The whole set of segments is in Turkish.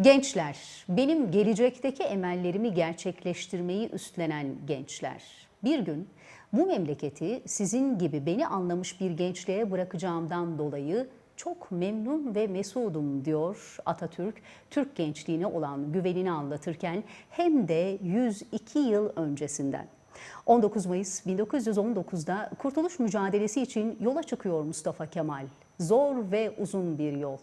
Gençler, benim gelecekteki emellerimi gerçekleştirmeyi üstlenen gençler. Bir gün bu memleketi sizin gibi beni anlamış bir gençliğe bırakacağımdan dolayı çok memnun ve mesudum diyor Atatürk, Türk gençliğine olan güvenini anlatırken hem de 102 yıl öncesinden. 19 Mayıs 1919'da kurtuluş mücadelesi için yola çıkıyor Mustafa Kemal. Zor ve uzun bir yol.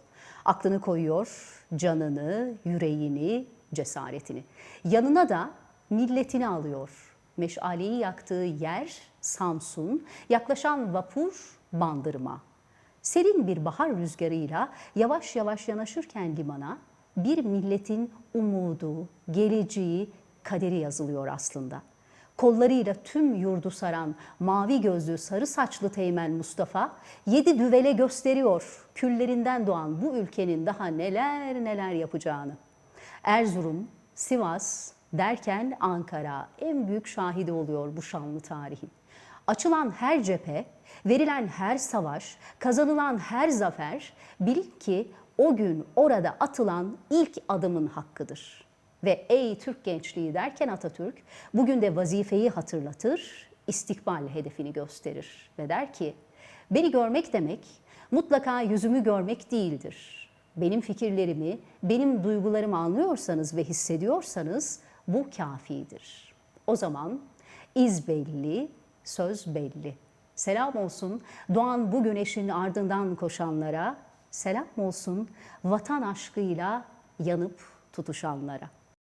Aklını koyuyor, canını, yüreğini, cesaretini. Yanına da milletini alıyor. Meşaleyi yaktığı yer Samsun, yaklaşan vapur Bandırma. Serin bir bahar rüzgarıyla yavaş yavaş yanaşırken limana bir milletin umudu, geleceği, kaderi yazılıyor aslında. Kollarıyla tüm yurdu saran mavi gözlü sarı saçlı Teğmen Mustafa yedi düvele gösteriyor küllerinden doğan bu ülkenin daha neler neler yapacağını. Erzurum, Sivas derken Ankara en büyük şahidi oluyor bu şanlı tarihin. Açılan her cephe, verilen her savaş, kazanılan her zafer bilin ki o gün orada atılan ilk adımın hakkıdır. Ve ey Türk gençliği derken Atatürk bugün de vazifeyi hatırlatır, istikbal hedefini gösterir ve der ki beni görmek demek mutlaka yüzümü görmek değildir. Benim fikirlerimi, benim duygularımı anlıyorsanız ve hissediyorsanız bu kafidir. O zaman iz belli, söz belli. Selam olsun doğan bu güneşin ardından koşanlara, selam olsun vatan aşkıyla yanıp tutuşanlara.